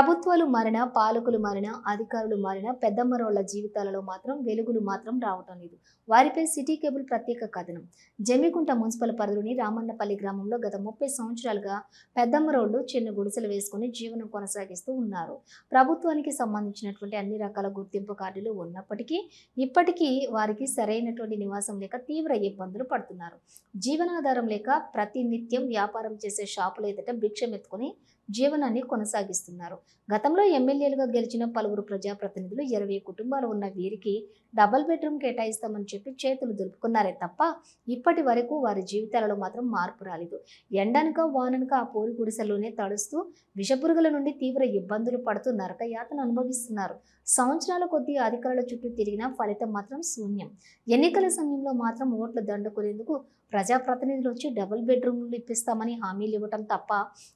ప్రభుత్వాలు మారిన పాలకులు మారిన అధికారులు మారిన పెద్దమ్మరోళ్ళ జీవితాలలో మాత్రం వెలుగులు మాత్రం రావటం లేదు. వారిపై సిటీ కేబుల్ ప్రత్యేక కథనం. జమ్మికుంట మున్సిపల్ పరిధిలోని రామన్నపల్లి గ్రామంలో గత ముప్పై సంవత్సరాలుగా పెద్దమ్మరోళ్ళు చిన్న గుడిసెలు వేసుకుని జీవనం కొనసాగిస్తూ ఉన్నారు. ప్రభుత్వానికి సంబంధించినటువంటి అన్ని రకాల గుర్తింపు కార్డులు ఉన్నప్పటికీ ఇప్పటికీ వారికి సరైనటువంటి నివాసం లేక తీవ్ర ఇబ్బందులు పడుతున్నారు. జీవనాధారం లేక ప్రతి నిత్యం వ్యాపారం చేసే షాపులు ఎదుట భిక్షం ఎత్తుకుని జీవనాన్ని కొనసాగిస్తున్నారు. గతంలో ఎమ్మెల్యేలుగా గెలిచిన పలువురు ప్రజాప్రతినిధులు ఇరవై కుటుంబాలు ఉన్న వీరికి డబుల్ బెడ్రూమ్ కేటాయిస్తామని చెప్పి చేతులు దులుపుకున్నారే తప్ప ఇప్పటి వరకు వారి జీవితాలలో మాత్రం మార్పు రాలేదు. ఎండనక వాననక ఆ పోరి గుడిసెల్లోనే తడుస్తూ విషపురుగుల నుండి తీవ్ర ఇబ్బందులు పడుతూ నరకయాతను అనుభవిస్తున్నారు. సంవత్సరాల కొద్దీ అధికారుల చుట్టూ తిరిగినా ఫలితం మాత్రం శూన్యం. ఎన్నికల సమయంలో మాత్రం ఓట్లు దండుకునేందుకు ప్రజాప్రతినిధులు వచ్చి డబుల్ బెడ్రూమ్లు ఇప్పిస్తామని హామీలు ఇవ్వటం తప్ప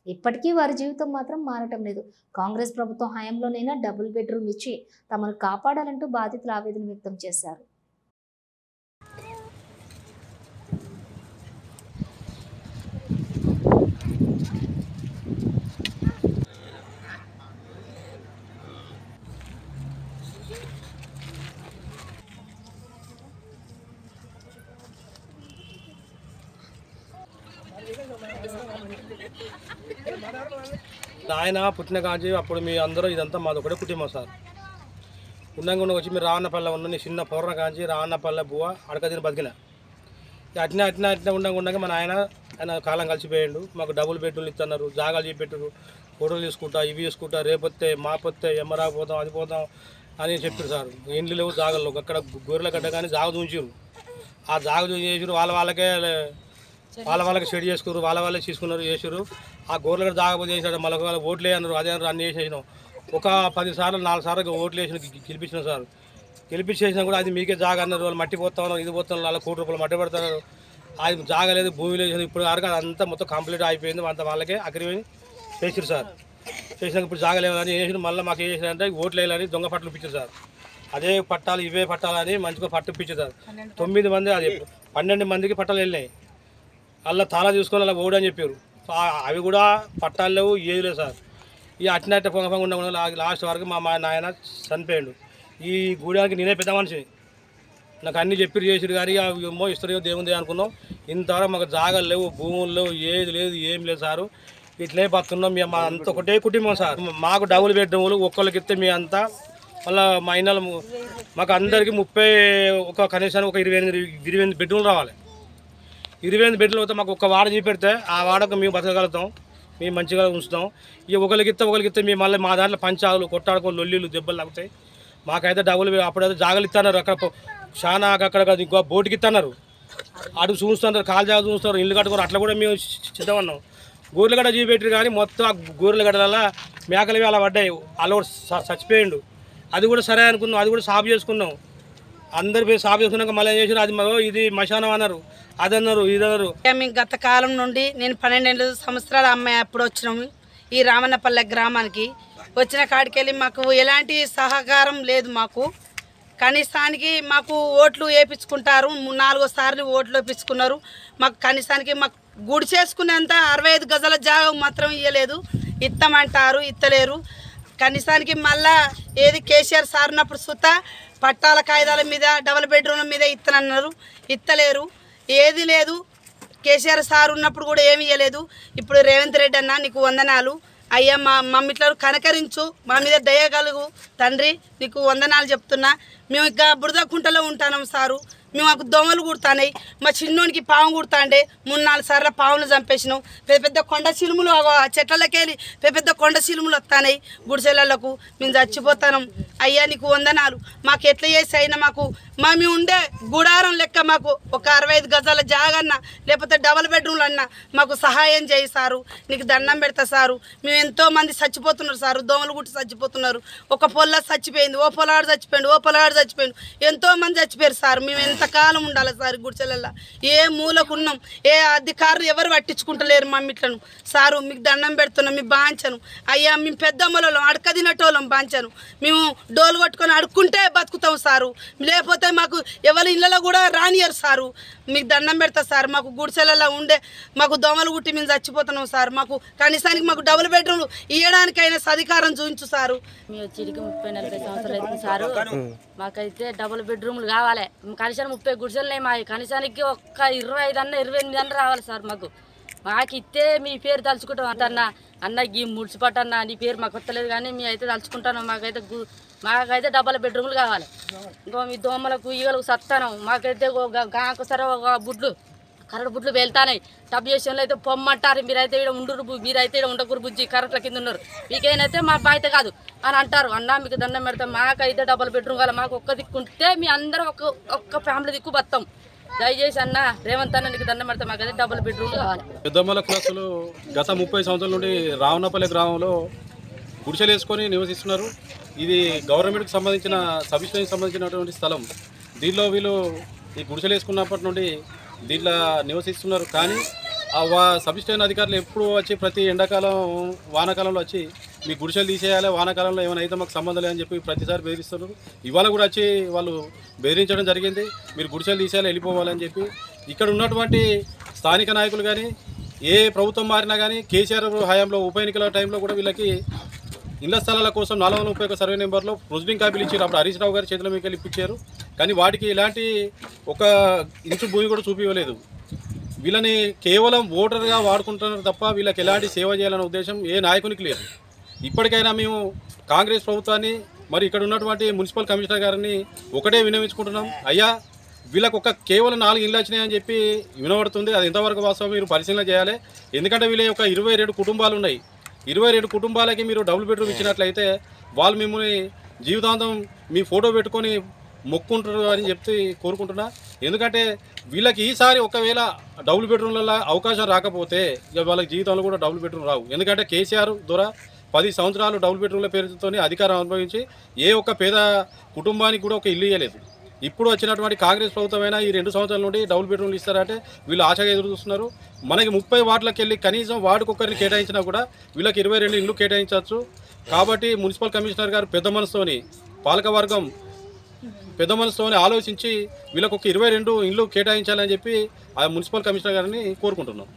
ఇప్పటికీ వారి జీవితం మాత్రం మారటం లేదు. కాంగ్రెస్ ప్రభుత్వం హయాంలోనైనా డబుల్ బెడ్రూమ్ ఇచ్చి తమను కాపాడాలంటూ బాధితులు ఆవేదన వ్యక్తం చేశారు. ఆయన పుట్టిన కాంచి అప్పుడు మీ అందరూ ఇదంతా మాది ఒకటే కుటుంబం సార్. ఉండంగా వచ్చి మీరు రావన్నపల్లె ఉన్న నీ చిన్న పౌర్ణ కాంచి రావన్నపల్లె బువ్వ అడక తిని బతికిన. ఇక అట్నే అట్నే అట్నే ఉండగా ఉండగా మన ఆయన ఆయన కాలం కలిసిపోయాడు. మాకు డబుల్ బెడ్రూమ్లు ఇస్తున్నారు జాగాలు చెప్పెట్టారు ఫోటోలు తీసుకుంటా ఇవి తీసుకుంటా రేపొత్తే మాపొత్తే ఎమ్మ రాకపోతాం అది పోతాం అని చెప్పారు సార్. ఇండ్లు లేవు జాగలు అక్కడ గొర్రెల గడ్డ కానీ జాగ చూంచారు ఆ జాగ చూసి వాళ్ళ వాళ్ళకే వాళ్ళ వాళ్ళకి షెడ్ చేసుకున్నారు వాళ్ళ వాళ్ళే తీసుకున్నారు చేసారు ఆ గోర్ల కూడా దాగపోతే చేసినాడు మళ్ళీ ఒకవేళ ఓట్లు అన్నారు అదే అన్నారు అన్ని చేసేసినాం. ఒక పది సార్లు నాలుగు సార్లు ఓట్లు వేసిన గెలిపించిన సార్. గెలిపించేసినా కూడా అది మీకే జాగ అన్నారు వాళ్ళు మట్టి పోతాను ఇది పోతాను వాళ్ళ కోటి రూపాయలు మట్టి పెడతారు. అది జాగ లేదు భూమి లేదు ఇప్పుడు వరకు అదంతా మొత్తం కంప్లీట్ అయిపోయింది అంత వాళ్ళకే అక్కడి చేసారు సార్. చేసినాక ఇప్పుడు జాగ లేదని చేసిన మళ్ళీ మాకు ఏం చేసినారంటే ఓట్లు వేయాలని దొంగ పట్టలు ఇప్పించారు సార్. అదే పట్టాలు ఇవే పట్టాలని మంచిగా పట్టు ఇప్పించారు సార్ తొమ్మిది మంది అది పన్నెండు మందికి పట్టాలు వెళ్ళినాయి. అలా తాళా చూసుకొని అలా ఓడి అని చెప్పారు. అవి కూడా పట్టాలు లేవు ఏది లేవు సార్. ఈ అట్టినట్ట పొంగ పొంగ ఉండ లాస్ట్ వరకు మా మా నాయన చనిపోయాడు. ఈ గూడానికి నేనే పెద్ద మనిషిని. నాకు అన్ని చెప్పి చేసిరు కానీ అవి ఏమో ఇస్తారో దేవుంది అనుకున్నాం. ఇంతవరకు మాకు జాగాలు లేవు భూములు లేవు ఏది లేదు ఏం లేదు సారు. ఇట్లే బతున్నాం. మేము మా అంత ఒకటే కుటుంబం సార్. మాకు డబ్బులు పెట్టడం ఒక్కళ్ళకి ఇస్తే మీ అంతా. మళ్ళీ మా ఇన్నాళ్ళు మాకు అందరికీ ముప్పై ఒక కనీసం ఒక ఇరవై ఎనిమిది ఇరవై ఎనిమిది బెడ్రూమ్లు రావాలి. ఇరవై ఎనిమిది బెడ్లు అవుతాయి మాకు ఒక వాడ చూపెడితే ఆ వాడకు మేము బతకగలుగుతాం. మేము మంచిగా ఉంచుతాం. ఇక ఒకరికిస్తే ఒకరికిస్తే మేము మళ్ళీ మా దాంట్లో పంచాలు కొట్టాడుకో లొల్లిలు దెబ్బలు లాగుతాయి మాకైతే డబ్బులు అప్పుడైతే జాగలు ఇస్తున్నారు అక్కడ చాలా అక్కడ ఇంకో బోటుకి ఇస్తున్నారు అడుగు చూస్తున్నారు కాలు జాగలు చూస్తున్నారు ఇల్లు కట్టుకున్నారు అట్లా కూడా మేము సిద్ధమన్నాం గొర్రెలు చూపెట్టి చూపెట్టారు కానీ మొత్తం ఆ గొర్రెల మేకలవి అలా పడ్డాయి. వాళ్ళు కూడా చచ్చిపోయిండు. అది కూడా సరే అనుకున్నాం అది కూడా సాఫ్ చేసుకున్నాం. అందరి పేరు సాగు చేస్తున్నాక మళ్ళీ ఏం అది మగ ఇది మశానం అన్నారు. అది అన్నారు ఇది అన్నారు. మేము గత కాలం నుండి నేను పన్నెండు సంవత్సరాల అమ్మాయి అప్పుడు వచ్చినాము. ఈ రామన్నపల్లె గ్రామానికి వచ్చిన కాడికి వెళ్ళి మాకు ఎలాంటి సహకారం లేదు మాకు. కనీసానికి మాకు ఓట్లు వేయించుకుంటారు. నాలుగో సార్లు ఓట్లు వేయించుకున్నారు. మాకు కనీసానికి మాకు గుడి చేసుకునేంత అరవై ఐదు గజాల జాగా మాత్రం ఇవ్వలేదు ఇత్తమంటారు ఇత్తలేరు. కనీసానికి మళ్ళా ఏది కేసీఆర్ సార్ ఉన్నప్పుడు సుత పట్టాల కాగితాల మీద డబల్ బెడ్రూమ్ల మీద ఇత్తనన్నారు. ఇత్తలేరు. ఏది లేదు. కేసీఆర్ సార్ ఉన్నప్పుడు కూడా ఏమి ఇవ్వలేదు ఇప్పుడు రేవంత్ రెడ్డి అన్న నీకు వందనాలు. అయ్యా మా మమ్మిట్లో కనకరించు. మా మీద దయగలుగు తండ్రి నీకు వందనాలు చెప్తున్నా. మేము ఇంకా బురద కుంటలో సారు. మాకు దోమలు కుడుతున్నాయి. మా చిన్నోనికి పాము కుడతాండే. మూడు నాలుగు సార్లు పాములు చంపేసినాం. పెద్ద పెద్ద కొండ చిలుములు చెట్లకి వెళ్ళి చెట్లకెళ్ళి పెద్ద పెద్ద కొండ చిలుములు వస్తున్నాయి గుడిసెలకు మేము చచ్చిపోతాం అయ్యా నీకు వందనాలు. మాకు ఎట్లా చేసి అయినా మాకు మా మేము ఉండే గుడారం లెక్క మాకు ఒక అరవై ఐదు గజాల జాగన్నా లేకపోతే డబల్ బెడ్రూమ్లు అన్నా మాకు సహాయం చేయి సారు. నీకు దండం పెడతా సారు. మేము ఎంతో మంది చచ్చిపోతున్నారు సారు. దోమలు గుట్టి చచ్చిపోతున్నారు. ఒక పొల్ల చచ్చిపోయింది ఓ పొలగాడు చచ్చిపోయింది ఓ పొలగాడు చచ్చిపోయింది ఎంతో మంది చచ్చిపోయారు సార్. మేము ఎంత ఎంతకాలం ఉండాలి సార్ గుడిసెలల్లో ఏ మూలకు ఉన్నాం ఏ అధికారులు ఎవరు పట్టించుకుంటలేరు మమ్మిట్లను సారు మీకు దండం పెడుతున్నాం మీ బాంచను. అయ్యా మేము పెద్దమ్మలో అడక తినటోళ్ళం బాంచను. మేము డోలు కొట్టుకొని అడుక్కుంటే బతుకుతాం సారు. లేకపోతే మాకు ఎవరి ఇళ్ళలో కూడా రానియరు సారు. మీకు దండం పెడతా సార్. మాకు గుడిసెలలో ఉండే మాకు దోమలు గుట్టి మేము చచ్చిపోతున్నాం సార్. మాకు కనీసానికి మాకు డబుల్ బెడ్రూమ్లు ఇవ్వడానికైనా సధికారం చూపించు సారు. మేము వచ్చి ముప్పై నలభై సంవత్సరాలు అవుతుంది సారు. మాకైతే డబుల్ బెడ్రూమ్లు కావాలి. కనీసం ముప్పై గుడిసెలు మా కనీసానికి ఒక్క ఇరవై ఐదు అన్న ఇరవై ఎనిమిది అన్న రావాలి సార్ మాకు. మాకు ఇస్తే మీ పేరు తలుచుకుంటాం అంటన్న అన్న. ఈ ముడిచిపట్టు అన్న నీ పేరు మాకు వస్తలేదు కానీ మీ అయితే తలుచుకుంటాను. మాకైతే మాకైతే డబల్ బెడ్రూమ్లు కావాలి. ఇంకో మీ దోమలకు ఈగలకు సత్తాను. మాకైతే గాకొసర ఒక బుడ్లు. కరెంట్ బుట్లు వెళ్తానాయి టబ్ చేసిన అయితే పొమ్మంటారు మీరైతే ఇక్కడ ఉండరు మీరైతే ఇక్కడ ఉండకూరు బుజ్జి కరెంట్ల కింద ఉన్నారు. మీకేనైతే మా బాధ్యత కాదు అని అంటారు. అన్న మీకు దండం పెడతాం. మాకైతే డబల్ బెడ్రూమ్ కావాలి. మాకు ఒక్క దిక్కుంటే మీ అందరం ఒక్క ఒక్క ఫ్యామిలీ దిక్కు బతాం. దయచేసి అన్న రేవంత్ అన్న నీకు దండం పెడతాం. మాకైతే డబల్ బెడ్రూమ్ కావాలి. పెద్దమ్మల క్లాసులు గత ముప్పై సంవత్సరాల నుండి రావణపల్లి గ్రామంలో గుడిసెలు వేసుకొని నివసిస్తున్నారు. ఇది గవర్నమెంట్కి సంబంధించిన సబ్స్టేషన్కి సంబంధించినటువంటి స్థలం. దీనిలో వీళ్ళు ఈ గుడిసెలు వేసుకున్నప్పటి నుండి దీంట్లో నివసిస్తున్నారు. కానీ ఆ వా సబ్స్టైన్ అధికారులు ఎప్పుడు వచ్చి ప్రతి ఎండాకాలం వానాకాలంలో వచ్చి మీ గుడిసెలు తీసేయాలి వానాకాలంలో ఏమైనా అయితే మాకు సంబంధం లేదని చెప్పి ప్రతిసారి బెదిరిస్తున్నారు. ఇవాళ కూడా వచ్చి వాళ్ళు బెదిరించడం జరిగింది. మీరు గుడిసెలు తీసేయాలి వెళ్ళిపోవాలని చెప్పి. ఇక్కడ ఉన్నటువంటి స్థానిక నాయకులు కానీ ఏ ప్రభుత్వం మారినా కానీ కేసీఆర్ హయాంలో ఉప ఎన్నికల టైంలో కూడా వీళ్ళకి ఇళ్ళ స్థలాల కోసం నాలుగు వందల ముప్పై ఒక సర్వే నెంబర్లో ప్రొసీడింగ్ కాపీలు ఇచ్చారు. అప్పుడు హరీష్ రావు గారి చేతిలో మీకు వెళ్ళి ఇప్పించారు. కానీ వాటికి ఇలాంటి ఒక ఇంచు భూమి కూడా చూపివ్వలేదు. వీళ్ళని కేవలం ఓటర్గా వాడుకుంటున్నారు తప్ప వీళ్ళకి ఎలాంటి సేవ చేయాలనే ఉద్దేశం ఏ నాయకునికి లేదు. ఇప్పటికైనా మేము కాంగ్రెస్ ప్రభుత్వాన్ని మరి ఇక్కడ ఉన్నటువంటి మున్సిపల్ కమిషనర్ గారిని ఒకటే వినవించుకుంటున్నాం అయ్యా వీళ్ళకు ఒక కేవలం నాలుగు ఇళ్ళు వచ్చినాయని చెప్పి వినబడుతుంది. అది ఎంతవరకు వాస్తవం? మీరు పరిశీలన చేయాలి. ఎందుకంటే వీళ్ళ యొక్క ఇరవై రెండు కుటుంబాలు ఉన్నాయి. ఇరవై రెండు కుటుంబాలకి మీరు డబుల్ బెడ్రూమ్ ఇచ్చినట్లయితే వాళ్ళు మిమ్మల్ని జీవితాంతం మీ ఫోటో పెట్టుకొని మొక్కుంటారు అని చెప్తే కోరుకుంటున్నా. ఎందుకంటే వీళ్ళకి ఈసారి ఒకవేళ డబుల్ బెడ్రూమ్లలో అవకాశం రాకపోతే ఇక వాళ్ళకి జీవితంలో కూడా డబుల్ బెడ్రూమ్ రావు. ఎందుకంటే కేసీఆర్ ద్వారా పది సంవత్సరాలు డబుల్ బెడ్రూమ్ల పేరుతోనే అధికారం అనుభవించి ఏ ఒక్క పేద కుటుంబానికి కూడా ఒక ఇల్లు ఇవ్వలేదు ఇప్పుడు వచ్చినటువంటి కాంగ్రెస్ ప్రభుత్వమైనా ఈ రెండు సంవత్సరాల నుండి డబుల్ బెడ్రూమ్లు ఇస్తారంటే వీళ్ళు ఆశగా ఎదురు చూస్తున్నారు. మనకి ముప్పై వార్డులకు వెళ్ళి కనీసం ఒక్కరిని కేటాయించినా కూడా వీళ్ళకి ఇరవై రెండు ఇల్లు కేటాయించవచ్చు. కాబట్టి మున్సిపల్ కమిషనర్ గారు పెద్ద మనసుతోని పాలకవర్గం పెద్ద మనసుతోని ఆలోచించి వీళ్ళకు ఒక ఇరవై రెండు ఇల్లు కేటాయించాలని చెప్పి ఆ మున్సిపల్ కమిషనర్ గారిని కోరుకుంటున్నాం.